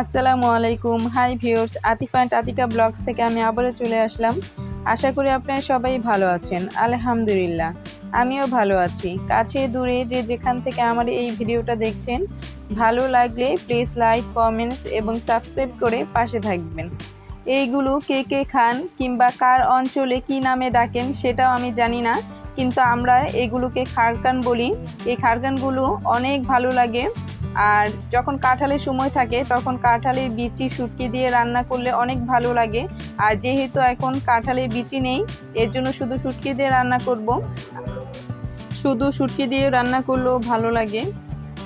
আসসালামু আলাইকুম। Hi viewers Atifa Atika blogs থেকে আমি আবারও চলে আসলাম। আশা করি আপনারা সবাই ভালো আছেন। আলহামদুলিল্লাহ, আমিও ভালো আছি। কাছে দূরে যে যেখান থেকে আমার এই ভিডিওটা দেখছেন, ভালো লাগলে প্লিজ লাইক কমেন্টস এবং সাবস্ক্রাইব করে পাশে থাকবেন। এইগুলো কে কে খান কিংবা কার অঞ্চলে কি নামে ডাকেন সেটাও আমি জানি না। কিন্তু আমরা এগুলোকে খারকান বলি। এই খারকানগুলো অনেক ভালো লাগে। আর যখন কাঁঠালের সময় থাকে, তখন কাঁঠালের বিচি শুটকি দিয়ে রান্না করলে অনেক ভালো লাগে। আর যেহেতু এখন কাঁঠালের বিচি নেই, এর জন্য শুধু শুটকি দিয়ে রান্না করব। শুধু শুটকি দিয়ে রান্না করলেও ভালো লাগে।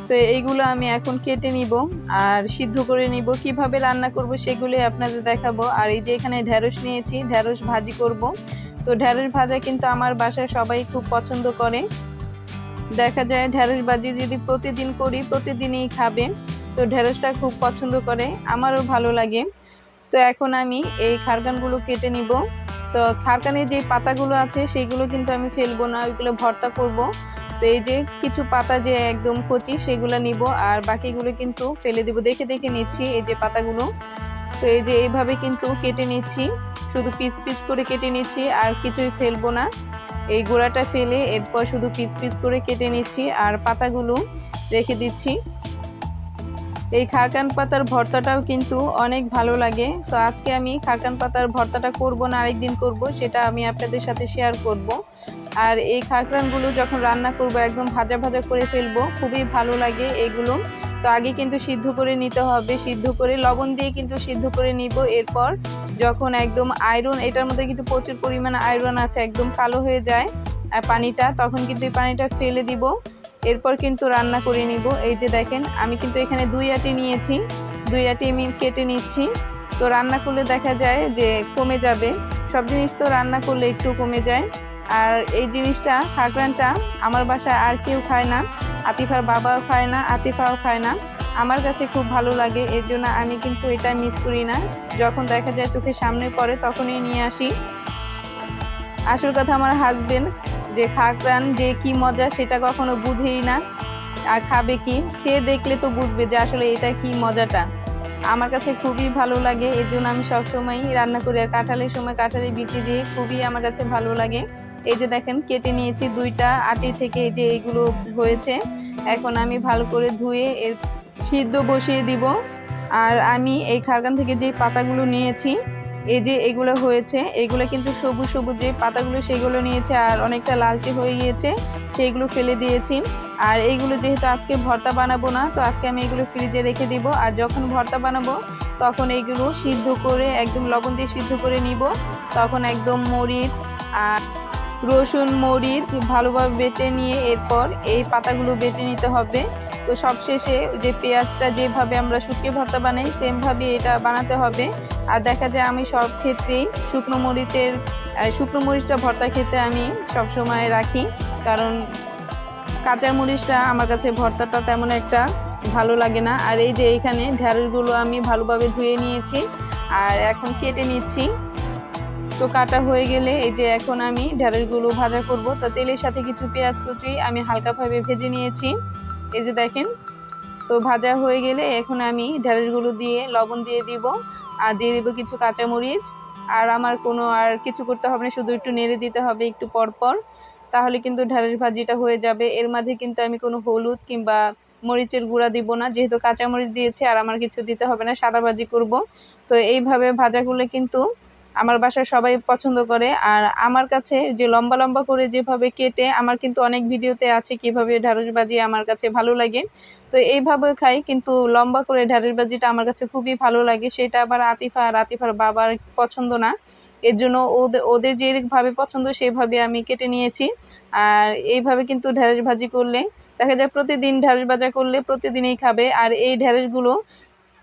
তো এইগুলো আমি এখন কেটে নিব আর সিদ্ধ করে নিব। কীভাবে রান্না করব সেগুলোই আপনাদের দেখাবো। আর এই যে এখানে ঢ্যাঁড়স নিয়েছি ঢ্যাঁড়স ভাজি করব। তো ঢ্যাঁড়স ভাজা কিন্তু আমার বাসায় সবাই খুব পছন্দ করে। দেখা যায় ঢ্যাঁড়স ভাজি যদি প্রতিদিন করি, প্রতিদিনই খাবে। তো ঢ্যাঁড়সটা খুব পছন্দ করে, আমারও ভালো লাগে। তো এখন আমি এই খারকানগুলো কেটে নিব। তো খারকানের যে পাতাগুলো আছে সেইগুলো কিন্তু আমি ফেলব না, ওইগুলো ভর্তা করব। তো এই যে কিছু পাতা যে একদম কচি, সেগুলো নিব আর বাকিগুলো কিন্তু ফেলে দিব। দেখে দেখে নিচ্ছি এই যে পাতাগুলো। তো এই যে এইভাবে কিন্তু কেটে নিচ্ছি। শুধু পিচ পিচ করে কেটে নিচ্ছি, আর কিছুই ফেলব না। এই গোড়াটা ফেলে এরপর শুধু পিচ পিচ করে কেটে নিচ্ছি, আর পাতাগুলো রেখে দিচ্ছি। এই খারকান পাতার ভর্তাটাও কিন্তু অনেক ভালো লাগে। তো আজকে আমি খারকান পাতার ভর্তাটা করব না, আরেকদিন করব, সেটা আমি আপনাদের সাথে শেয়ার করব। আর এই খাকরানগুলো যখন রান্না করব, একদম ভাজা ভাজা করে ফেলব, খুবই ভালো লাগে এগুলো। তো আগে কিন্তু সিদ্ধ করে নিতে হবে, সিদ্ধ করে লবণ দিয়ে কিন্তু সিদ্ধ করে নিব। এরপর যখন একদম আয়রন এটার মধ্যে কিন্তু প্রচুর পরিমাণে আয়রন আছে, একদম কালো হয়ে যায় আর পানিটা, তখন কিন্তু এই পানিটা ফেলে দিব। এরপর কিন্তু রান্না করে নিব। এই যে দেখেন, আমি কিন্তু এখানে দুই আটি নিয়েছি, দুই আটি আমি কেটে নিচ্ছি। তো রান্না করলে দেখা যায় যে কমে যাবে। সব জিনিস তো রান্না করলে একটু কমে যায়। আর এই জিনিসটা খাগরানটা আমার বাসায় আর কেউ খায় না, আতিফার বাবাও খায় না, আতিফাও খায় না। আমার কাছে খুব ভালো লাগে, এর জন্য আমি কিন্তু এটা মিস করি না। যখন দেখা যায় চোখের সামনে পড়ে, তখনই নিয়ে আসি। আসল কথা আমার হাজবেন্ড যে খাকরান যে কি মজা সেটা কখনো বুঝেই না। আর খাবে কি? খেয়ে দেখলে তো বুঝবে যে আসলে এটা কি মজাটা। আমার কাছে খুবই ভালো লাগে, এর জন্য আমি সবসময়ই রান্না করি। আর কাঁঠালের সময় কাঁঠালের বিচি দিয়ে খুবই আমার কাছে ভালো লাগে। এই যে দেখেন, কেটে নিয়েছি দুইটা আটি থেকে এই যে এইগুলো হয়েছে। এখন আমি ভালো করে ধুয়ে এর সিদ্ধ বসিয়ে দিব। আর আমি এই খারগান থেকে যে পাতাগুলো নিয়েছি, এই যে এগুলো হয়েছে, এগুলো কিন্তু সবুজ সবুজ যে পাতাগুলো, সেগুলো নিয়েছে আর অনেকটা লালচে হয়ে গিয়েছে সেইগুলো ফেলে দিয়েছি। আর এইগুলো যেহেতু আজকে ভর্তা বানাবো না, তো আজকে আমি এগুলো ফ্রিজে রেখে দিব। আর যখন ভর্তা বানাবো, তখন এইগুলো সিদ্ধ করে, একদম লবণ দিয়ে সিদ্ধ করে নিব। তখন একদম মরিচ আর রসুন, মরিচ ভালোভাবে বেটে নিয়ে এরপর এই পাতাগুলো বেটে নিতে হবে। তো সবশেষে যে পেঁয়াজটা যেভাবে আমরা শুকিয়ে ভর্তা বানাই, সেমভাবে এটা বানাতে হবে। আর দেখা যায় আমি সব ক্ষেত্রেই শুকনো মরিচের শুকনো মরিচটা ভর্তা খেতে আমি সবসময় রাখি। কারণ কাঁচা মরিচটা আমার কাছে ভর্তাটা তেমন একটা ভালো লাগে না। আর এই যে এইখানে ঢ্যাঁড়সগুলো আমি ভালোভাবে ধুয়ে নিয়েছি। আর এখন কেটে নিচ্ছি। তো কাটা হয়ে গেলে এই যে এখন আমি ঢ্যাঁড়সগুলো ভাজা করব। তো তেলের সাথে কিছু পেঁয়াজ কুচি আমি হালকাভাবে ভেজে নিয়েছি। এই যে দেখেন, তো ভাজা হয়ে গেলে এখন আমি ঢ্যাঁড়সগুলো দিয়ে লবণ দিয়ে দিব। আর দিয়ে দিব কিছু কাঁচামরিচ। আর আমার কোনো আর কিছু করতে হবে না, শুধু একটু নেড়ে দিতে হবে একটু পর পর তাহলে কিন্তু ঢ্যাঁড়স ভাজিটা হয়ে যাবে। এর মাঝে কিন্তু আমি কোনো হলুদ কিংবা মরিচের গুঁড়া দিব না। যেহেতু কাঁচামরিচ দিয়েছি আর আমার কিছু দিতে হবে না, সাদা ভাজি করব। তো এইভাবে ভাজাগুলো কিন্তু আমার বাসায় সবাই পছন্দ করে। আর আমার কাছে যে লম্বা লম্বা করে যেভাবে কেটে, আমার কিন্তু অনেক ভিডিওতে আছে কীভাবে ঢ্যাঁড়স ভাজি আমার কাছে ভালো লাগে। তো এইভাবে খাই, কিন্তু লম্বা করে ঢ্যাঁড়স ভাজিটা আমার কাছে খুবই ভালো লাগে। সেটা আবার আতিফা আর আতিফার বাবার পছন্দ না। এর জন্য ওদের ওদের যেভাবে পছন্দ সেভাবে আমি কেটে নিয়েছি। আর এইভাবে কিন্তু ঢ্যাঁড়স ভাজি করলে, দেখা যায় প্রতিদিন ঢ্যাঁড়স ভাজা করলে প্রতিদিনই খাবে। আর এই ঢ্যাঁড়সগুলো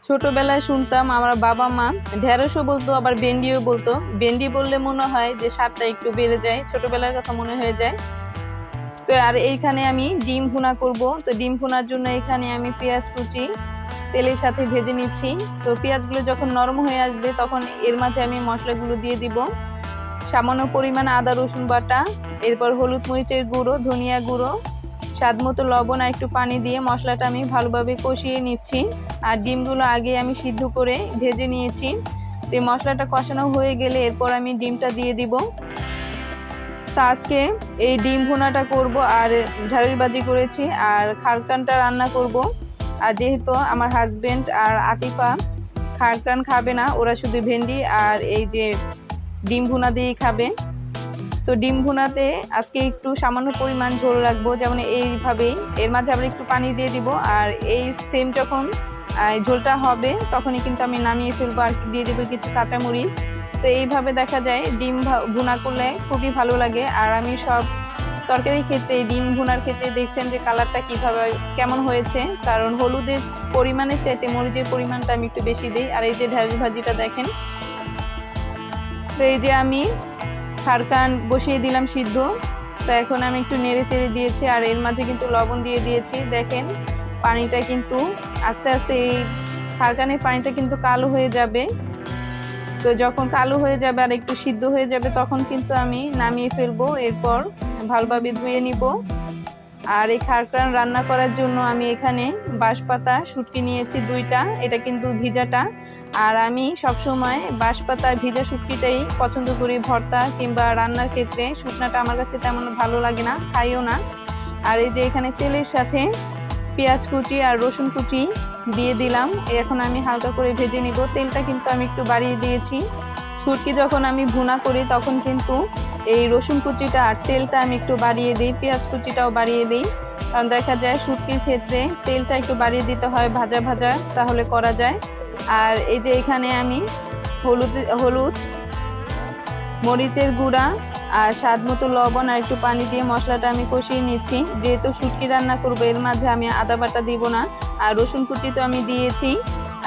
ছোটবেলায় শুনতাম আমার বাবা মা ঢেঁড়সও বলতো, আবার ভেন্ডিও বলতো। ভেন্ডি বললে মনে হয় যে স্বাদটা একটু বেড়ে যায়, ছোটবেলার কথা মনে হয়ে যায়। তো আর এইখানে আমি ডিম ভুনা করব। তো ডিম ভুনার জন্য এখানে আমি পেঁয়াজ কুচি, তেলের সাথে ভেজে নিচ্ছি। তো পেঁয়াজগুলো যখন নরম হয়ে আসবে তখন এর মাঝে আমি মশলাগুলো দিয়ে দিব। সামান্য পরিমাণ আদা রসুন বাটা, এরপর হলুদ মরিচের গুঁড়ো, ধনিয়া গুঁড়ো স্বাদ মতো লবণ আর একটু পানি দিয়ে মশলাটা আমি ভালোভাবে কষিয়ে নিচ্ছি। আর ডিমগুলো আগে আমি সিদ্ধ করে ভেজে নিয়েছি। তো মশলাটা কষানো হয়ে গেলে এরপর আমি ডিমটা দিয়ে দিব। তো আজকে এই ডিম ভোনাটা করব আর ঢাড়ির বাজি করেছি আর খারকানটা রান্না করব। আর যেহেতু আমার হাজবেন্ড আর আতিফা খারকান খাবে না, ওরা শুধু ভেন্ডি আর এই যে ডিম ভুনা দিয়েই খাবে। তো ডিম ভুনাতে আজকে একটু সামান্য পরিমাণ ঝোল রাখব, যেমন এইভাবেই। এর মাঝে আবার একটু পানি দিয়ে দিব, আর এই সেম যখন ঝোলটা হবে, তখনই কিন্তু আমি নামিয়ে ফেলব আর দিয়ে দেবো কিছু কাঁচামরিচ। তো এইভাবে দেখা যায় ডিম ভুনা করলে খুবই ভালো লাগে। আর আমি সব তরকারির ক্ষেত্রে, ডিম ভুনার ক্ষেত্রে দেখছেন যে কালারটা কীভাবে, কেমন হয়েছে। কারণ হলুদের পরিমাণের চাইতে মরিচের পরিমাণটা আমি একটু বেশি দিই। আর এই যে ঢেঁড়স ভাজিটা দেখেন। তো এই যে আমি খারকান বসিয়ে দিলাম সিদ্ধ। তো এখন আমি একটু নেড়ে চেড়ে দিয়েছি আর এর মাঝে কিন্তু লবণ দিয়ে দিয়েছি। দেখেন, পানিটা কিন্তু আস্তে আস্তে এই খারকানের পানিটা কিন্তু কালো হয়ে যাবে। তো যখন কালো হয়ে যাবে আর একটু সিদ্ধ হয়ে যাবে, তখন কিন্তু আমি নামিয়ে ফেলব। এরপর ভালোভাবে ধুয়ে নিব। আর এই খারকান রান্না করার জন্য আমি এখানে বাঁশপাতা, শুটকি নিয়েছি দুইটা। এটা কিন্তু ভিজাটা। আর আমি সবসময় বাঁশপাতা, ভিজা শুটকিটাই পছন্দ করি ভর্তা কিংবা রান্নার ক্ষেত্রে। শুকনাটা আমার কাছে তেমন ভালো লাগে না, খাইও না। আর এই যে এখানে তেলের সাথে পেঁয়াজ কুচি আর রসুন কুচি দিয়ে দিলাম। এখন আমি হালকা করে ভেজে নিব। তেলটা কিন্তু আমি একটু বাড়িয়ে দিয়েছি। শুটকি যখন আমি ভুনা করি তখন কিন্তু এই রসুন কুচিটা আর তেলটা আমি একটু বাড়িয়ে দিই, পেঁয়াজ কুচিটাও বাড়িয়ে দিই। কারণ দেখা যায় শুটকির ক্ষেত্রে তেলটা একটু বাড়িয়ে দিতে হয় ভাজা ভাজা, তাহলে করা যায়। আর এই যে এখানে আমি হলুদ হলুদ, মরিচের গুঁড়া আর স্বাদ মতো লবণ আর একটু পানি দিয়ে মশলাটা আমি কষিয়ে নিচ্ছি। যেহেতু শুটকি রান্না করব, এর মাঝে আমি আদা বাটা দিব না। আর রসুন কুচি তো আমি দিয়েছি।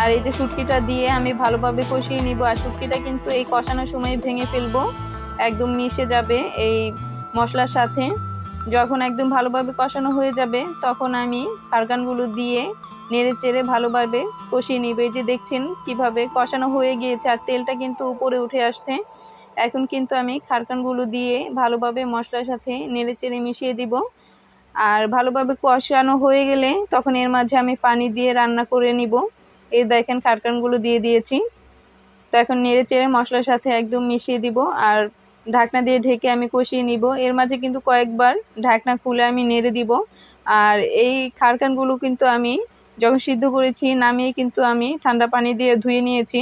আর এই যে শুটকিটা দিয়ে আমি ভালোভাবে কষিয়ে নিব। আর শুটকিটা কিন্তু এই কষানোর সময় ভেঙে ফেলব। একদম মিশে যাবে এই মশলার সাথে। যখন একদম ভালোভাবে কষানো হয়ে যাবে, তখন আমি খারকানগুলো দিয়ে নেড়ে চেড়ে ভালোভাবে কষিয়ে নিব। যে দেখছেন কীভাবে কষানো হয়ে গিয়েছে আর তেলটা কিন্তু উপরে উঠে আসছে। এখন কিন্তু আমি খারকানগুলো দিয়ে ভালোভাবে মশলার সাথে নেড়ে চেড়ে মিশিয়ে দিব। আর ভালোভাবে কষানো হয়ে গেলে তখন এর মাঝে আমি পানি দিয়ে রান্না করে নিব। এই দেখেন খারকানগুলো দিয়ে দিয়েছি। তো এখন নেড়ে চেড়ে মশলার সাথে একদম মিশিয়ে দিব। আর ঢাকনা দিয়ে ঢেকে আমি কষিয়ে নিব। এর মাঝে কিন্তু কয়েকবার ঢাকনা খুলে আমি নেড়ে দিব। আর এই খারকানগুলো কিন্তু আমি যখন সিদ্ধ করেছি, নামিয়ে কিন্তু আমি ঠান্ডা পানি দিয়ে ধুয়ে নিয়েছি।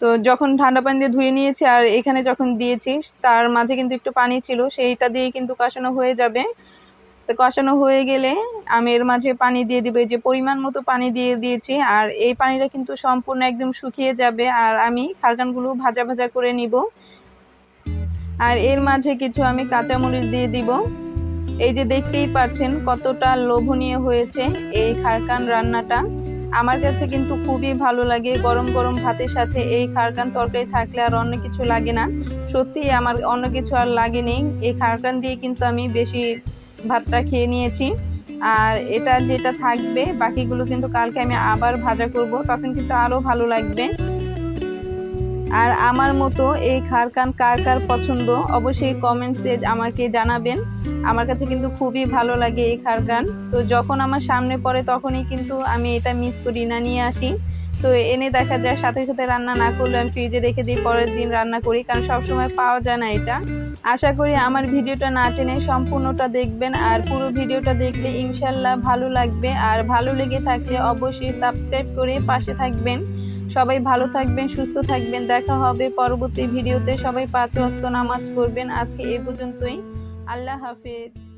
তো যখন ঠান্ডা পানি দিয়ে ধুয়ে নিয়েছি আর এখানে যখন দিয়েছি, তার মাঝে কিন্তু একটু পানি ছিল, সেইটা দিয়ে কিন্তু কষানো হয়ে যাবে। তো কষানো হয়ে গেলে আমি এর মাঝে পানি দিয়ে দিব। যে পরিমাণ মতো পানি দিয়ে দিয়েছি আর এই পানিটা কিন্তু সম্পূর্ণ একদম শুকিয়ে যাবে। আর আমি খারকানগুলো ভাজা ভাজা করে নিব। আর এর মাঝে কিছু আমি কাঁচামরিচ দিয়ে দিব। এই যে দেখতেই পাচ্ছেন কতটা লোভনীয় হয়েছে এই খারকান রান্নাটা। আমার কাছে কিন্তু খুবই ভালো লাগে গরম গরম ভাতের সাথে এই খারকান তরকারি থাকলে আর অন্য কিছু লাগে না। সত্যি আমার অন্য কিছু আর লাগেনি। এই খারকান দিয়ে কিন্তু আমি বেশি ভাতটা খেয়ে নিয়েছি। আর এটা যেটা থাকবে বাকিগুলো কিন্তু কালকে আমি আবার ভাজা করব, তখন কিন্তু আরও ভালো লাগবে। আর আমার মতো এই খারকান কার কার পছন্দ, অবশ্যই কমেন্টসে আমাকে জানাবেন। আমার কাছে কিন্তু খুবই ভালো লাগে এই খারকান। তো যখন আমার সামনে পড়ে তখনই কিন্তু আমি এটা মিস করি, না নিয়ে আসি। তো এনে দেখা যায় সাথে সাথে রান্না না করলে আমি ফ্রিজে রেখে দিই পরের দিন রান্না করি, কারণ সবসময় পাওয়া যায় না এটা। আশা করি আমার ভিডিওটা না টেনে সম্পূর্ণটা দেখবেন, আর পুরো ভিডিওটা দেখলে ইনশাল্লাহ ভালো লাগবে। আর ভালো লেগে থাকলে অবশ্যই সাবস্ক্রাইব করে পাশে থাকবেন। সবাই ভালো থাকবেন, সুস্থ থাকবেন। দেখা হবে পরবর্তী ভিডিওতে। সবাই পাঁচ ওয়াক্ত নামাজ পড়বেন। আজকে এ পর্যন্তই। আল্লাহ হাফেজ।